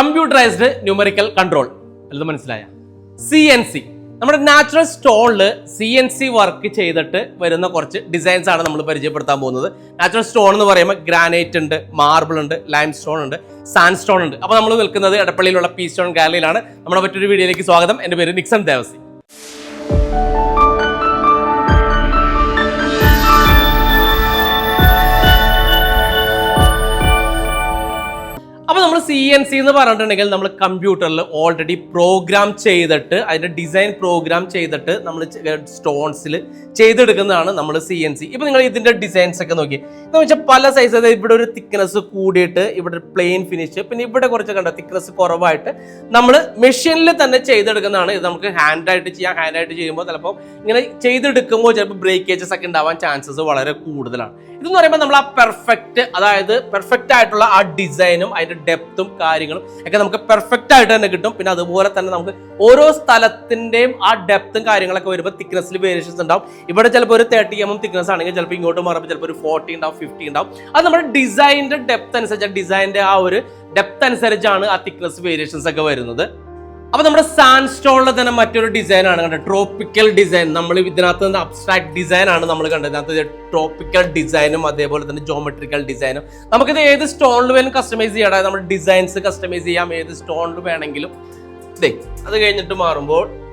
Computerised numerical control. അല്ലത് മനസ്സിലായ? C N C നമ്മുടെ നാച്ചുറൽ സ്റ്റോണിൽ സി എൻ സി വർക്ക് ചെയ്തിട്ട് വരുന്ന കുറച്ച് ഡിസൈൻസ് ആണ് നമ്മൾ പരിചയപ്പെടുത്താൻ പോകുന്നത്. നാച്ചുറൽ സ്റ്റോൺ എന്ന് പറയുമ്പോൾ ഗ്രാനൈറ്റ് ഉണ്ട് മാർബിൾ ഉണ്ട് ലൈം സ്റ്റോൺ ഉണ്ട് സാൻഡ് സ്റ്റോൺ ഉണ്ട്. അപ്പോൾ നമ്മൾ നിൽക്കുന്നത് എടപ്പള്ളിയിലുള്ള പി സ്റ്റോൺ ഗാലറിയിലാണ് നമ്മുടെ മറ്റൊരു വീഡിയോയിലേക്ക് സ്വാഗതം. എന്റെ പേര് Nixon Devasi. C N C എന്ന് പറഞ്ഞിട്ടുണ്ടെങ്കിൽ നമ്മൾ കമ്പ്യൂട്ടറിൽ ഓൾറെഡി പ്രോഗ്രാം ചെയ്തിട്ട് അതിന്റെ ഡിസൈൻ പ്രോഗ്രാം ചെയ്തിട്ട് നമ്മൾ സ്റ്റോൺസിൽ ചെയ്തെടുക്കുന്നതാണ് നമ്മൾ സി എൻ സി ഇപ്പൊ നിങ്ങൾ ഇതിന്റെ ഡിസൈൻസ് ഒക്കെ നോക്കി. എന്ന് വെച്ചാൽ പല സൈസ് ഇവിടെ ഒരു തിക്നെസ് കൂടിയിട്ട് ഇവിടെ പ്ലെയിൻ ഫിനിഷ് പിന്നെ ഇവിടെ കുറച്ച് കണ്ട തിക്നെസ് കുറവായിട്ട് നമ്മൾ മെഷീനിൽ തന്നെ ചെയ്തെടുക്കുന്നതാണ്. ഇത് നമുക്ക് ഹാൻഡ് ആയിട്ട് ചെയ്യാം. ഹാൻഡ് ആയിട്ട് ചെയ്യുമ്പോൾ ചിലപ്പോൾ ഇങ്ങനെ ചെയ്തെടുക്കുമ്പോൾ ചിലപ്പോൾ ബ്രേക്കേജസ് ഒക്കെ ഉണ്ടാവാൻ ചാൻസസ് വളരെ കൂടുതലാണ്. ഇതെന്ന് പറയുമ്പോൾ നമ്മൾ ആ പെർഫെക്റ്റ് അതായത് പെർഫെക്റ്റ് ആയിട്ടുള്ള ആ ഡിസൈനും അതിന്റെ ഡെപ്തും കാര്യങ്ങളും ഒക്കെ നമുക്ക് പെർഫെക്റ്റ് ആയിട്ട് തന്നെ കിട്ടും. പിന്നെ അതുപോലെ തന്നെ നമുക്ക് ഓരോ സ്ഥലത്തിന്റെയും ആ ഡെപ്തും കാര്യങ്ങളൊക്കെ വരുമ്പോൾ തിക്നെസ്സിൽ വേരിയേഷൻസ് ഉണ്ടാവും. ഇവിടെ ചിലപ്പോൾ ഒരു തേർട്ടി എം എം തിക്നെസ് ആണെങ്കിൽ ചിലപ്പോൾ ഇങ്ങോട്ട് മാറുമ്പോൾ ചിലപ്പോൾ ഒരു ഫോർട്ടി ഉണ്ടാവും ഫിഫ്റ്റി ഉണ്ടാവും. അത് നമ്മുടെ ഡിസൈനിന്റെ ഡെപ്ത് അനുസരിച്ച് ഡിസൈനിന്റെ ആ ഒരു ഡെപ്ത് അനുസരിച്ചാണ് ആ തിക്നെസ് വേരിയേഷൻസ് ഒക്കെ വരുന്നത്. അപ്പൊ നമ്മുടെ സാൻസ്റ്റോണിലെ തന്നെ മറ്റൊരു ഡിസൈൻ ആണ് കണ്ടത്. ട്രോപ്പിക്കൽ ഡിസൈൻ നമ്മൾ ഇതിനകത്ത് നിന്ന് അബ്സ്ട്രാക്ട് ഡിസൈൻ ആണ് നമ്മൾ കണ്ടത്. ഇതിനകത്ത് ട്രോപ്പിക്കൽ ഡിസൈനും അതേപോലെ തന്നെ ജോമെട്രിക്കൽ ഡിസൈനും നമുക്കിത് ഏത് സ്റ്റോണിൽ വേണം കസ്റ്റമൈസ് ചെയ്യാം. അതായത് നമ്മൾ ഡിസൈൻസ് കസ്റ്റമൈസ് ചെയ്യാം. ഏത് സ്റ്റോണിൽ വേണമെങ്കിലും. അത് കഴിഞ്ഞിട്ട് മാറുമ്പോൾ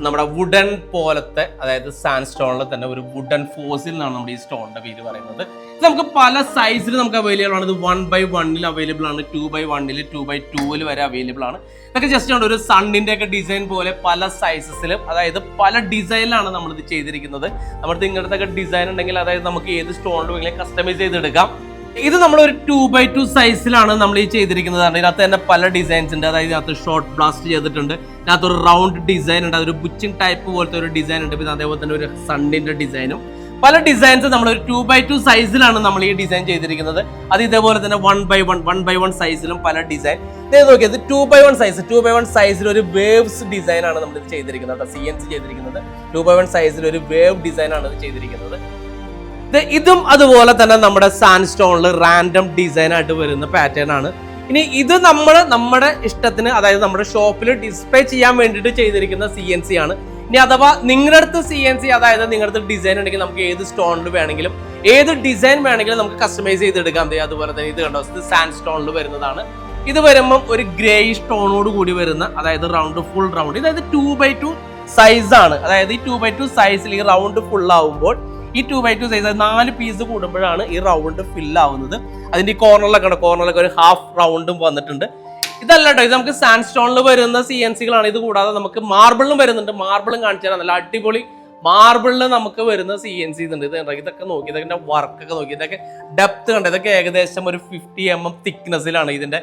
നമ്മുടെ വുഡൻ പോലത്തെ അതായത് സാൻഡ് സ്റ്റോണിൽ തന്നെ ഒരു വുഡൻ ഫോസിൽ നിന്നാണ് നമ്മുടെ ഈ സ്റ്റോണിന്റെ പേര് പറയുന്നത്. നമുക്ക് പല സൈസിൽ നമുക്ക് അവൈലബിൾ ആണ്. ഇത് വൺ ബൈ വണ്ണിൽ അവൈലബിൾ ആണ്. ടു ബൈ വണ്ണിൽ ടു ബൈ ടൂവിൽ വരെ അവൈലബിൾ ആണ്. ഇതൊക്കെ ജസ്റ്റ് ഉണ്ട് ഒരു സണ്ണിന്റെ ഒക്കെ ഡിസൈൻ പോലെ പല സൈസസിലും അതായത് പല ഡിസൈനിലാണ് നമ്മളിത് ചെയ്തിരിക്കുന്നത്. നമ്മുടെ ഇങ്ങനത്തെ ഡിസൈൻ ഉണ്ടെങ്കിൽ അതായത് നമുക്ക് ഏത് സ്റ്റോണിൽ വേണമെങ്കിലും കസ്റ്റമൈസ് ചെയ്തെടുക്കാം. ഇത് നമ്മൾ ഒരു ടു ബൈ ടു സൈസിലാണ് നമ്മൾ ഈ ചെയ്തിരിക്കുന്നത് ഇതിനകത്ത് തന്നെ പല ഡിസൈൻസ് ഉണ്ട്. അതായത് ഇതിനകത്ത് ഷോർട്ട് ബ്ലാസ്റ്റ് ചെയ്തിട്ടുണ്ട്. ഇതിനകത്ത് ഒരു റൗണ്ട് ഡിസൈൻ ഉണ്ട്. അതൊരു ബുച്ചിങ് ടൈപ്പ് പോലത്തെ ഒരു ഡിസൈൻ ഉണ്ട്. പിന്നെ അതേപോലെ തന്നെ ഒരു സണ്ണിന്റെ ഡിസൈനും പല ഡിസൈൻസ് നമ്മൾ ഒരു ടു ബൈ ടു സൈസിലാണ് നമ്മൾ ഈ ഡിസൈൻ ചെയ്തിരിക്കുന്നത്. അത് ഇതേപോലെ തന്നെ one by one one by one സൈസിലും പല ഡിസൈൻ നോക്കിയത് two by one size two by one സൈസിൽ ഒരു വേവ്സ് ഡിസൈൻ ആണ് നമ്മൾ ഇത് ചെയ്തിരിക്കുന്നത് സി എൻ സി ചെയ്തിരിക്കുന്നത്. ടു ബൈ വൺ സൈസിൽ ഒരു വേവ് ഡിസൈൻ ആണ് ഇത് ചെയ്തിരിക്കുന്നത്. ഇത് അതുപോലെ തന്നെ നമ്മുടെ സാൻഡ് സ്റ്റോണിൽ റാൻഡം ഡിസൈൻ ആയിട്ട് വരുന്ന പാറ്റേൺ ആണ്. ഇനി ഇത് നമ്മൾ നമ്മുടെ ഇഷ്ടത്തിന് അതായത് നമ്മുടെ ഷോപ്പിൽ ഡിസ്പ്ലേ ചെയ്യാൻ വേണ്ടിയിട്ട് ചെയ്തിരിക്കുന്ന സി എൻ സി ആണ്. ഇനി അഥവാ നിങ്ങളുടെ അടുത്ത് സി എൻ സി അതായത് നിങ്ങളുടെ അടുത്ത് ഡിസൈൻ ഉണ്ടെങ്കിൽ നമുക്ക് ഏത് സ്റ്റോണിൽ വേണമെങ്കിലും ഏത് ഡിസൈൻ വേണമെങ്കിലും നമുക്ക് കസ്റ്റമൈസ് ചെയ്തെടുക്കാം. അതുപോലെ തന്നെ ഇത് കണ്ടോ സാൻഡ് സ്റ്റോണിൽ വരുന്നതാണ്. ഇത് വരുമ്പം ഒരു ഗ്രേ സ്റ്റോണോട് കൂടി വരുന്ന അതായത് റൗണ്ട് ഫുൾ റൗണ്ട് ഇതായത് ടു ബൈ ടു സൈസ് ആണ്. അതായത് ഈ ടു ബൈ ടു സൈസിൽ ഈ റൗണ്ട് ഫുൾ ആവുമ്പോൾ ഈ ടു ബൈ ടു സൈസ് നാല് പീസ് കൂടുമ്പോഴാണ് ഈ റൗണ്ട് ഫിൽ ആവുന്നത്. അതിന്റെ ഈ കോർണറിലൊക്കെ കോർണറിലൊക്കെ ഒരു ഹാഫ് റൗണ്ടും വന്നിട്ടുണ്ട്. ഇതല്ല കേട്ടോ ഇത് നമുക്ക് സാൻഡ് സ്റ്റോണിൽ വരുന്ന സി എൻ സികളാണ് ഇത് കൂടാതെ നമുക്ക് മാർബിളും വരുന്നുണ്ട്. മാർബിളും കാണിച്ചു തരാം. നല്ല അടിപൊളി മാർബിളിൽ നമുക്ക് വരുന്ന സി എൻ സി ഉണ്ട് ഇത് കണ്ടോ? ഇതൊക്കെ നോക്കി ഇതൊക്കെ വർക്കൊക്കെ നോക്കി. ഇതൊക്കെ ഡെപ്ത് കണ്ട്? ഇതൊക്കെ ഏകദേശം ഒരു ഫിഫ്റ്റി എം എം തിക്നെസ്സിലാണ് ഇതിന്റെ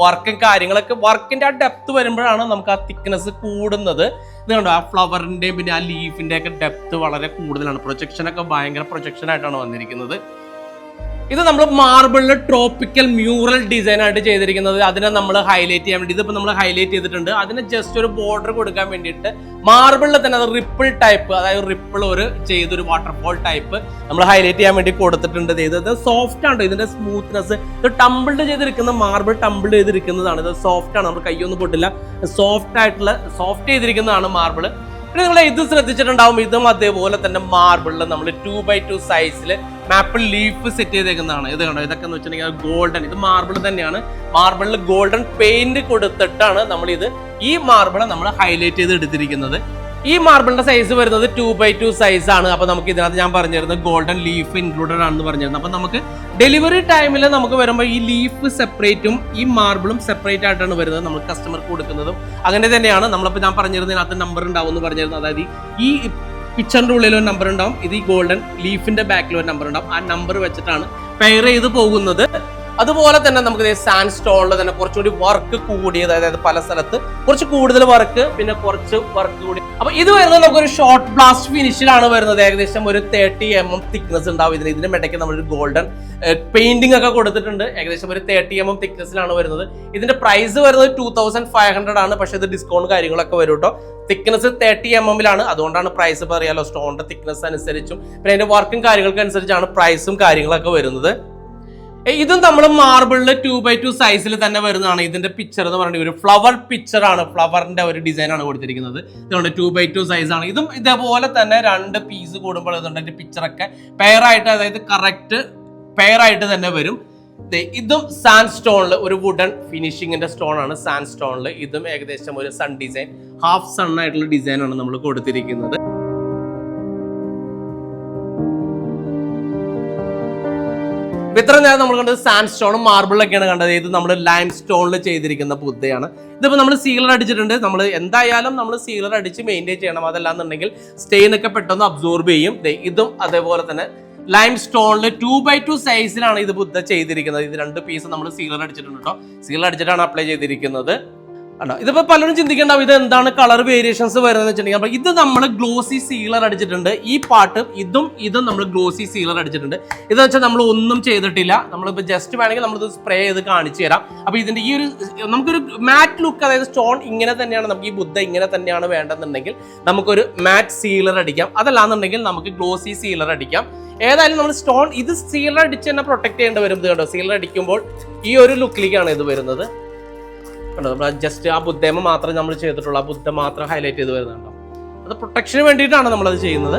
വർക്കും കാര്യങ്ങളൊക്കെ. വർക്കിന്റെ ആ ഡെപ്ത് വരുമ്പോഴാണ് നമുക്ക് ആ തിക്നെസ് കൂടുന്നത്. ഇത് ആ ഫ്ലവറിന്റെയും പിന്നെ ആ ലീഫിന്റെ ഒക്കെ ഡെപ്ത് വളരെ കൂടുതലാണ്. പ്രൊജക്ഷൻ ഒക്കെ ഭയങ്കര പ്രൊജക്ഷൻ ആയിട്ടാണ് വന്നിരിക്കുന്നത്. ഇത് നമ്മൾ മാർബിളിൽ ട്രോപ്പിക്കൽ മ്യൂറൽ ഡിസൈൻ ആയിട്ട് ചെയ്തിരിക്കുന്നത്. അതിനെ നമ്മൾ ഹൈലൈറ്റ് ചെയ്യാൻ വേണ്ടി. ഇതിപ്പോൾ നമ്മൾ ഹൈലൈറ്റ് ചെയ്തിട്ടുണ്ട്. അതിന് ജസ്റ്റ് ഒരു ബോർഡർ കൊടുക്കാൻ വേണ്ടിയിട്ട് മാർബിളിൽ തന്നെ അത് റിപ്പിൾ ടൈപ്പ് അതായത് റിപ്പിൾ ഒരു ചെയ്തൊരു വാട്ടർഫോൾ ടൈപ്പ് നമ്മൾ ഹൈലൈറ്റ് ചെയ്യാൻ വേണ്ടി കൊടുത്തിട്ടുണ്ട്. ഇത് ഇത് സോഫ്റ്റ് ആണ് ഇതിന്റെ സ്മൂത്ത്നെസ് ഇത് ടംബിൾഡ് ചെയ്തിരിക്കുന്ന മാർബിൾ ടംബിൾ ചെയ്തിരിക്കുന്നതാണ്. ഇത് സോഫ്റ്റ് ആണ്. നമ്മൾ കൈയൊന്നും പൊട്ടില്ല. സോഫ്റ്റ് ആയിട്ടുള്ള സോഫ്റ്റ് ചെയ്തിരിക്കുന്നതാണ് മാർബിൾ പിന്നെ നിങ്ങൾ ഇത് ശ്രദ്ധിച്ചിട്ടുണ്ടാവും ഇതും അതേപോലെ തന്നെ മാർബിളിൽ നമ്മൾ ടു ബൈ ടു സൈസിൽ മാപ്പിൾ ലീഫ് സെറ്റ് ചെയ്തേക്കുന്നതാണ്. ഇത് കണ്ടോ? ഇതൊക്കെ എന്ന് വെച്ചിട്ടുണ്ടെങ്കിൽ ഗോൾഡൻ ഇത് മാർബിൾ തന്നെയാണ്. മാർബിളിൽ ഗോൾഡൻ പെയിന്റ് കൊടുത്തിട്ടാണ് നമ്മൾ ഇത് ഈ മാർബിൾ നമ്മൾ ഹൈലൈറ്റ് ചെയ്ത് എടുത്തിരിക്കുന്നത്. ഈ മാർബിളിന്റെ സൈസ് വരുന്നത് ടു ബൈ ടു സൈസ് ആണ്. അപ്പൊ നമുക്ക് ഇതിനകത്ത് ഞാൻ പറഞ്ഞിരുന്നത് ഗോൾഡൻ ലീഫ് ഇൻക്ലൂഡഡ് ആണെന്ന് പറഞ്ഞിരുന്നത് അപ്പൊ നമുക്ക് ഡെലിവറി ടൈമിൽ നമുക്ക് വരുമ്പോൾ ഈ ലീഫ് സെപ്പറേറ്റും ഈ മാർബിളും സെപ്പറേറ്റ് ആയിട്ടാണ് വരുന്നത് നമ്മൾ കസ്റ്റമർക്ക് കൊടുക്കുന്നതും. അങ്ങനെ തന്നെയാണ് നമ്മളിപ്പോൾ ഞാൻ പറഞ്ഞിരുന്നതിനകത്ത് നമ്പർ ഉണ്ടാവും എന്ന് പറഞ്ഞിരുന്നത്. അതായത് ഈ പിക്ചറിന്റെ ഉള്ളിൽ ഒരു നമ്പർ ഉണ്ടാവും ഇത് ഈ ഗോൾഡൻ ലീഫിന്റെ ബാക്കിൽ ഒരു നമ്പർ ഉണ്ടാവും. ആ നമ്പർ വെച്ചിട്ടാണ് പെയർ ചെയ്ത് പോകുന്നത്. അതുപോലെ തന്നെ നമുക്ക് സാൻഡ് സ്റ്റോണിൽ തന്നെ കുറച്ചുകൂടി വർക്ക് കൂടിയത് അതായത് പല സ്ഥലത്ത് കുറച്ച് കൂടുതൽ വർക്ക് പിന്നെ കുറച്ച് വർക്ക് കൂടി. അപ്പൊ ഇത് വരുന്നത് നമുക്ക് ഒരു ഷോർട്ട് ബ്ലാസ്റ്റ് ഫിനിഷിലാണ് വരുന്നത്. ഏകദേശം ഒരു തേർട്ടി എം എം തിക്നെസ് ഉണ്ടാവും ഇതിന്. ഇതിന്റെ ഇടയ്ക്ക് നമ്മളൊരു ഗോൾഡൻ പെയിന്റിംഗ് ഒക്കെ കൊടുത്തിട്ടുണ്ട്. ഏകദേശം ഒരു തേർട്ടി എം എം തിക്നെസ്സിലാണ് വരുന്നത്. ഇതിന്റെ പ്രൈസ് വരുന്നത് ടൂ തൗസൻഡ് ഫൈവ് ഹൺഡ്രഡ് ആണ്. പക്ഷേ ഇത് ഡിസ്കൗണ്ട് കാര്യങ്ങളൊക്കെ വരും കേട്ടോ തിക്നെസ് തേർട്ടി എം എമ്മിലാണ് അതുകൊണ്ടാണ് പ്രൈസ് പറയാലോ. സ്റ്റോണിന്റെ തിക്നെസ് അനുസരിച്ചും. പിന്നെ അതിന്റെ വർക്കും കാര്യങ്ങൾക്ക് അനുസരിച്ചാണ് പ്രൈസും കാര്യങ്ങളൊക്കെ വരുന്നത്. ഇതും നമ്മൾ മാർബിളിൽ ടു ബൈ ടു സൈസിൽ തന്നെ വരുന്നതാണ്. ഇതിന്റെ പിക്ചർ എന്ന് പറയുന്നത് ഒരു ഫ്ലവർ പിക്ചർ ആണ്. ഫ്ലവറിന്റെ ഒരു ഡിസൈൻ ആണ് കൊടുത്തിരിക്കുന്നത്. ഇതുകൊണ്ട് ടു ബൈ ടു സൈസ് ആണ്. ഇതും ഇതേപോലെ തന്നെ രണ്ട് പീസ് കൂടുമ്പോൾ ഇതുണ്ട് അതിന്റെ പിക്ചറൊക്കെ പെയറായിട്ട് അതായത് കറക്റ്റ് പെയറായിട്ട് തന്നെ വരും. ഇതും സാൻഡ് സ്റ്റോണിൽ ഒരു വുഡൻ ഫിനിഷിങ്ങിന്റെ സ്റ്റോൺ ആണ് സാൻഡ് സ്റ്റോണിൽ ഇതും ഏകദേശം ഒരു സൺ ഡിസൈൻ ഹാഫ് സൺ ആയിട്ടുള്ള ഡിസൈൻ ആണ് നമ്മൾ കൊടുത്തിരിക്കുന്നത്. ഇപ്പൊ ഇത്ര നേരം നമ്മൾ കണ്ടത് സാൻഡ് സ്റ്റോണും മാർബിളൊക്കെയാണ് കണ്ടത്. ഇത് നമ്മൾ ലൈം സ്റ്റോണിൽ ചെയ്തിരിക്കുന്ന ബുദ്ധയാണ് ഇതിപ്പോൾ നമ്മൾ സീലർ അടിച്ചിട്ടുണ്ട്. നമ്മൾ എന്തായാലും നമ്മൾ സീലർ അടിച്ച് മെയിന്റെയിൻ ചെയ്യണം. അതല്ലാന്നുണ്ടെങ്കിൽ സ്റ്റെയിൻ ഒക്കെ പെട്ടെന്ന് അബ്സോർബ് ചെയ്യും. ഇതും അതേപോലെ തന്നെ ലൈം സ്റ്റോണിൽ ടു ബൈ ടു സൈസിലാണ് ഇത് ബുദ്ധ ചെയ്തിരിക്കുന്നത്. ഇത് രണ്ട് പീസ് നമ്മൾ സീലർ അടിച്ചിട്ടുണ്ട് കേട്ടോ സീലർ അടിച്ചിട്ടാണ് അപ്ലൈ ചെയ്തിരിക്കുന്നത്. അല്ല ഇതിപ്പോ പലരും ചിന്തിക്കേണ്ടാവും ഇത് എന്താണ് കളർ വേരിയേഷൻസ് വരുന്നത് വെച്ചിട്ടുണ്ടെങ്കിൽ ഇത് നമ്മൾ ഗ്ലോസി സീലർ അടിച്ചിട്ടുണ്ട്. ഈ പാട്ട് ഇതും ഇതും നമ്മൾ ഗ്ലോസി സീലർ അടിച്ചിട്ടുണ്ട്. ഇതെന്ന് വെച്ചാൽ നമ്മൾ ഒന്നും ചെയ്തിട്ടില്ല. നമ്മളിപ്പോൾ ജസ്റ്റ് വേണമെങ്കിൽ നമ്മളിത് സ്പ്രേ ചെയ്ത് കാണിച്ചു തരാം. അപ്പോൾ ഇതിന്റെ ഈ ഒരു നമുക്കൊരു മാറ്റ് ലുക്ക് അതായത് സ്റ്റോൺ ഇങ്ങനെ തന്നെയാണ് നമുക്ക് ഈ ബുദ്ധ ഇങ്ങനെ തന്നെയാണ് വേണ്ടെന്നുണ്ടെങ്കിൽ നമുക്കൊരു മാറ്റ് സീലർ അടിക്കാം. അതല്ലാന്നുണ്ടെങ്കിൽ നമുക്ക് ഗ്ലോസി സീലർ അടിക്കാം. ഏതായാലും നമ്മൾ സ്റ്റോൺ ഇത് സീലർ അടിച്ച് തന്നെ പ്രൊട്ടക്ട് ചെയ്യേണ്ടി വരും ഇത് കേട്ടോ സീലർ അടിക്കുമ്പോൾ ഈ ഒരു ലുക്കിലേക്കാണ് ഇത് വരുന്നത്. നമ്മൾ ജസ്റ്റ് ആ ബുദ്ധേമ മാത്രം നമ്മൾ ചെയ്തിട്ടുള്ളൂ. ആ ബുദ്ധ മാത്രം ഹൈലൈറ്റ് ചെയ്ത് വരുന്നുണ്ടോ? അത് പ്രൊട്ടക്ഷന് വേണ്ടിയിട്ടാണ് നമ്മളത് ചെയ്യുന്നത്.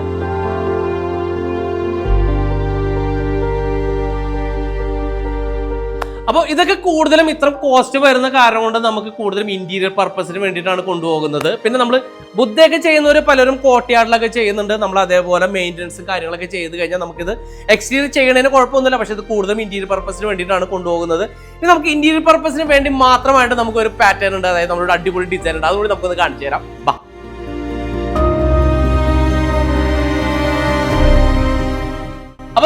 അപ്പോൾ ഇതൊക്കെ കൂടുതലും ഇത്ര കോസ്റ്റ് വരുന്ന കാരണം കൊണ്ട് നമുക്ക് കൂടുതലും ഇന്റീരിയർ പർപ്പസിന് വേണ്ടിയിട്ടാണ് കൊണ്ടുപോകുന്നത്. പിന്നെ നമ്മൾ ബുദ്ധയൊക്കെ ചെയ്യുന്നവർ പലരും കോട്ടയാടിലൊക്കെ ചെയ്യുന്നുണ്ട്. നമ്മൾ അതേപോലെ മെയിന്റനൻസും കാര്യങ്ങളൊക്കെ ചെയ്ത് കഴിഞ്ഞാൽ നമുക്കിത് എക്സ്റ്റീരിയർ ചെയ്യണതിന് കുഴപ്പമൊന്നുമില്ല. പക്ഷേ ഇത് കൂടുതലും ഇന്റീരിയർ പർപ്പസിന് വേണ്ടിയിട്ടാണ് കൊണ്ടുപോകുന്നത്. ഇനി നമുക്ക് ഇന്റീരിയർ പർപ്പസിന് വേണ്ടി മാത്രമായിട്ട് നമുക്ക് ഒരു പാറ്റേൺ ഉണ്ട്. അതായത് നമ്മളൊരു അടിപൊളി ഡിസൈൻ ഉണ്ട്. അതുകൂടി നമുക്കൊന്ന് കാണിച്ചു തരാം. ബാ.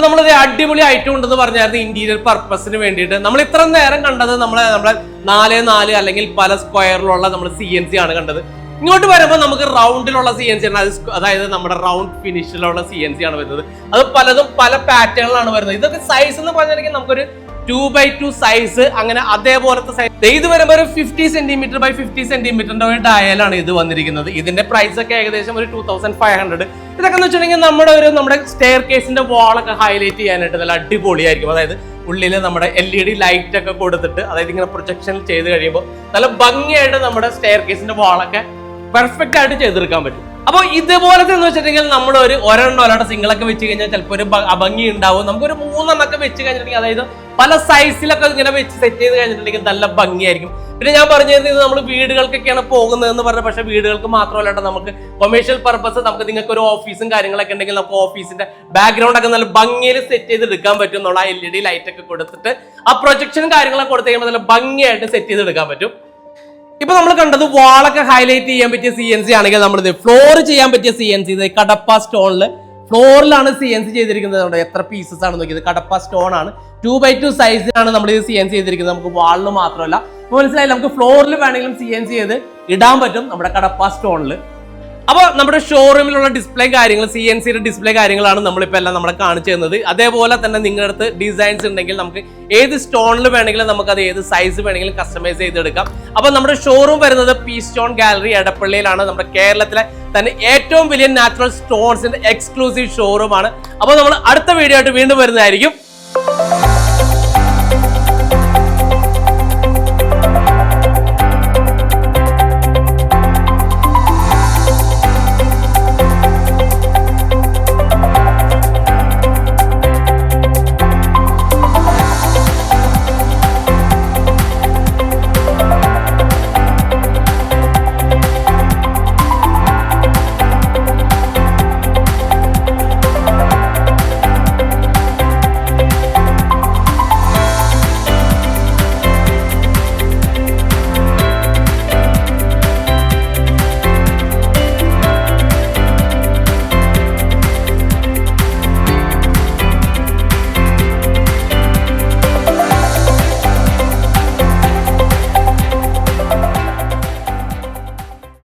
അപ്പൊ നമ്മൾ അടിപൊളി ഐറ്റം ഉണ്ടെന്ന് പറഞ്ഞായിരുന്നു ഇന്റീരിയർ പർപ്പസിന് വേണ്ടിയിട്ട്. നമ്മൾ ഇത്ര നേരം കണ്ടത് നമ്മളെ നമ്മളെ നാല് നാല് അല്ലെങ്കിൽ പല സ്ക്വയറിലുള്ള നമ്മൾ സി എൻ സി ആണ് കണ്ടത്. ഇങ്ങോട്ട് വരുമ്പോൾ നമുക്ക് റൗണ്ടിലുള്ള സി എൻ സി ആണ്. അത് അതായത് നമ്മുടെ റൗണ്ട് ഫിനിഷിലുള്ള സി എൻ സി ആണ് വരുന്നത്. അത് പലതും പല പാറ്റേണിലാണ് വരുന്നത്. ഇതൊക്കെ സൈസ് എന്ന് പറഞ്ഞിട്ടുണ്ടെങ്കിൽ നമുക്കൊരു ടു ബൈ ടു സൈസ് അങ്ങനെ അതേപോലത്തെ സൈസ് ഇത് വരുമ്പോൾ ഒരു ഫിഫ്റ്റി സെന്റിമീറ്റർ ബൈ ഫിഫ്റ്റി സെന്റിമീറ്ററിന്റെ ഒരു ഡയലാണ് ഇത് വന്നിരിക്കുന്നത്. ഇതിന്റെ പ്രൈസ് ഒക്കെ ഏകദേശം ഒരു ടൂ തൗസൻഡ് ഫൈവ് ഹൺഡ്രഡ് ഇതൊക്കെ എന്ന് വെച്ചിട്ടുണ്ടെങ്കിൽ നമ്മുടെ ഒരു നമ്മുടെ സ്റ്റെയർ കേസിന്റെ വാളൊക്കെ ഹൈലൈറ്റ് ചെയ്യാനായിട്ട് നല്ല അടിപൊളിയായിരിക്കും. അതായത് ഉള്ളിൽ നമ്മുടെ എൽ ഇ ഡി ലൈറ്റ് ഒക്കെ കൊടുത്തിട്ട് അതായത് ഇങ്ങനെ പ്രൊജക്ഷൻ ചെയ്ത് കഴിയുമ്പോൾ നല്ല ഭംഗിയായിട്ട് നമ്മുടെ സ്റ്റെയർ കേസിന്റെ വാളൊക്കെ പെർഫെക്റ്റ് ആയിട്ട് ചെയ്തെടുക്കാൻ പറ്റും. അപ്പോൾ ഇതുപോലത്തെ എന്ന് വെച്ചിട്ടുണ്ടെങ്കിൽ നമ്മൾ ഒരു ഒരെണ്ണം ഒരാളുടെ സിംഗിളൊക്കെ വെച്ച് കഴിഞ്ഞാൽ ചിലപ്പോൾ ഒരു ഭംഗി ഉണ്ടാവും. നമുക്കൊരു മൂന്നെണ്ണൊക്കെ വെച്ച് കഴിഞ്ഞിട്ടുണ്ടെങ്കിൽ അതായത് പല സൈസിലൊക്കെ ഇങ്ങനെ വെച്ച് സെറ്റ് ചെയ്ത് കഴിഞ്ഞിട്ടുണ്ടെങ്കിൽ നല്ല ഭംഗിയായിരിക്കും. പിന്നെ ഞാൻ പറഞ്ഞത് ഇത് നമ്മൾ വീടുകൾക്കൊക്കെയാണ് പോകുന്നതെന്ന് പറഞ്ഞ പക്ഷേ വീടുകൾക്ക് മാത്രമല്ലാണ്ട് നമുക്ക് കൊമേഴ്ഷ്യൽ പർപ്പസ് നമുക്ക് നിങ്ങൾക്ക് ഒരു ഓഫീസും കാര്യങ്ങളൊക്കെ ഉണ്ടെങ്കിൽ നമുക്ക് ഓഫീസിന്റെ ബാക്ക്ഗ്രൗണ്ട് ഒക്കെ നല്ല ഭംഗിയിൽ സെറ്റ് ചെയ്ത് എടുക്കാൻ പറ്റും. എന്നുള്ള എൽ ഇ ഡി ലൈറ്റ് ഒക്കെ കൊടുത്തിട്ട് ആ പ്രൊജക്ഷനും കാര്യങ്ങളൊക്കെ കൊടുത്തു കഴിയുമ്പോൾ നല്ല ഭംഗിയായിട്ട് സെറ്റ് ചെയ്ത് എടുക്കാൻ പറ്റും. ഇപ്പൊ നമ്മൾ കണ്ടത് വാളൊക്കെ ഹൈലൈറ്റ് ചെയ്യാൻ പറ്റിയ സി എൻ സി ആണെങ്കിൽ നമ്മൾ ഫ്ലോർ ചെയ്യാൻ പറ്റിയ സി എൻ സി കടപ്പ സ്റ്റോണിൽ ഫ്ലോറിലാണ് സി എൻ സി ചെയ്തിരിക്കുന്നത് എത്ര പീസസ് ആണ് നോക്കിയത്? കടപ്പ സ്റ്റോൺ ആണ് ടു ബൈ ടു സൈസിലാണ് നമ്മൾ ഇത് സി എൻ സി ചെയ്തിരിക്കുന്നത്. നമുക്ക് വാളിൽ മാത്രമല്ല. മനസ്സിലായി നമുക്ക് ഫ്ലോറിൽ വേണമെങ്കിലും സി എൻ സി ചെയ്ത് ഇടാൻ പറ്റും. നമ്മുടെ കടപ്പ സ്റ്റോണിൽ അപ്പോൾ നമ്മുടെ ഷോറൂമിലുള്ള ഡിസ്പ്ലേ കാര്യങ്ങൾ സി എൻ സിയുടെ ഡിസ്പ്ലേ കാര്യങ്ങളാണ് നമ്മളിപ്പോൾ എല്ലാം നമ്മളെ കാണിച്ചു തന്നത് അതേപോലെ തന്നെ നിങ്ങളുടെ അടുത്ത് ഡിസൈൻസ് ഉണ്ടെങ്കിൽ നമുക്ക് ഏത് സ്റ്റോണിൽ വേണമെങ്കിലും നമുക്ക് അത് ഏത് സൈസ് വേണമെങ്കിലും കസ്റ്റമൈസ് ചെയ്തെടുക്കാം. അപ്പോൾ നമ്മുടെ ഷോറൂം വരുന്നത് പി സ്റ്റോൺ ഗാലറി എടപ്പള്ളിയിലാണ്. നമ്മുടെ കേരളത്തിലെ തന്നെ ഏറ്റവും വലിയ നാച്ചുറൽ സ്റ്റോൺസിന്റെ എക്സ്ക്ലൂസീവ് ഷോറൂമാണ് അപ്പോൾ നമ്മൾ അടുത്ത വീഡിയോ ആയിട്ട് വീണ്ടും വരുന്നതായിരിക്കും.